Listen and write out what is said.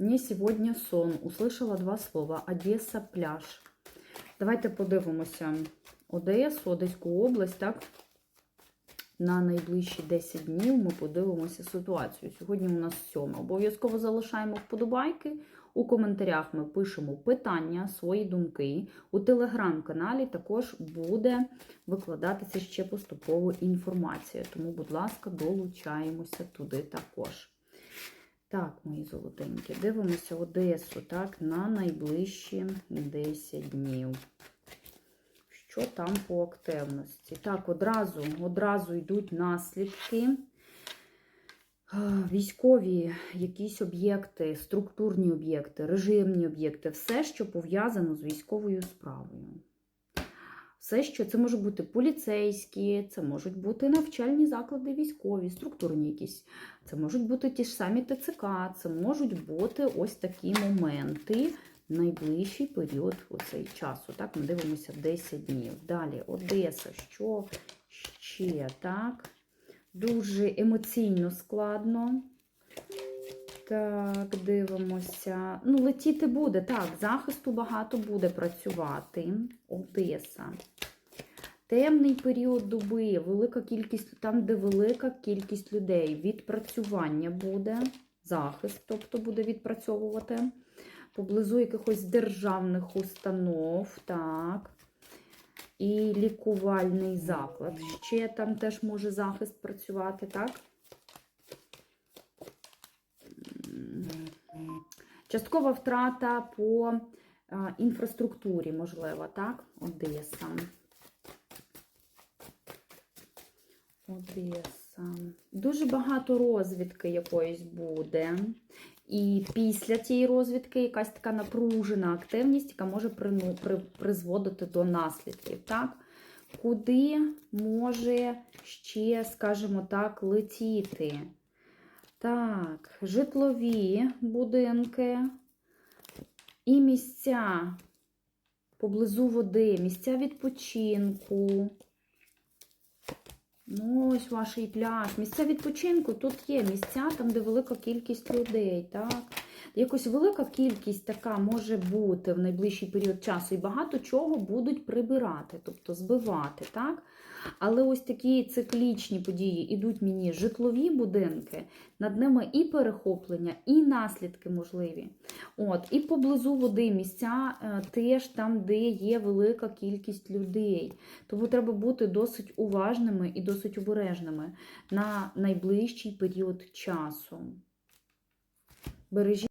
Мне сегодня сон. Услышала два слова. Одеса, пляж. Давайте подивимося. Одесу, Одеську область, так? На найближчі 10 днів ми подивимося ситуацію. Сьогодні у нас 7. Обов'язково залишаємо вподобайки. У коментарях ми пишемо питання, свої думки. У телеграм-каналі також буде викладатися ще поступово інформація. Тому, будь ласка, долучаємося туди також. Так, мої золотенькі, дивимося Одесу так, на найближчі 10 днів. Що там по активності? Так, одразу, одразу йдуть наслідки. Військові якісь об'єкти, структурні об'єкти, режимні об'єкти, все, що пов'язано з військовою справою. Все, що це можуть бути поліцейські, це можуть бути навчальні заклади військові, структурні якісь. Це можуть бути ті ж самі ТЦК, це можуть бути ось такі моменти найближчий період оцей часу. Так, ми дивимося 10 днів. Далі Одеса, що ще так? Дуже емоційно складно. Так, дивимося. Ну, летіти буде, так, захисту багато буде працювати. Одеса. Темний період доби, велика кількість, там, де велика кількість людей. Відпрацювання буде, захист, тобто буде відпрацьовувати. Поблизу якихось державних установ, так. І лікувальний заклад. Ще там теж може захист працювати, так? Часткова втрата по е, інфраструктурі, можливо, так? Одеса. Одеса. Дуже багато розвідки якоїсь буде. І після цієї розвідки якась така напружена активність, яка може призводити до наслідків. Так? Куди може ще, скажімо так, летіти? Так, житлові будинки і місця поблизу води, місця відпочинку. Ну, ось ваш пляж. Місця відпочинку тут є місця, там, де велика кількість людей, так? Якось велика кількість така може бути в найближчий період часу, і багато чого будуть прибирати, тобто збивати, так? Але ось такі циклічні події ідуть мені житлові будинки, над ними і перехоплення, і наслідки можливі. От, І поблизу води місця е, теж там, де є велика кількість людей. Тому треба бути досить уважними і досить обережними на найближчий період часу. Бережіть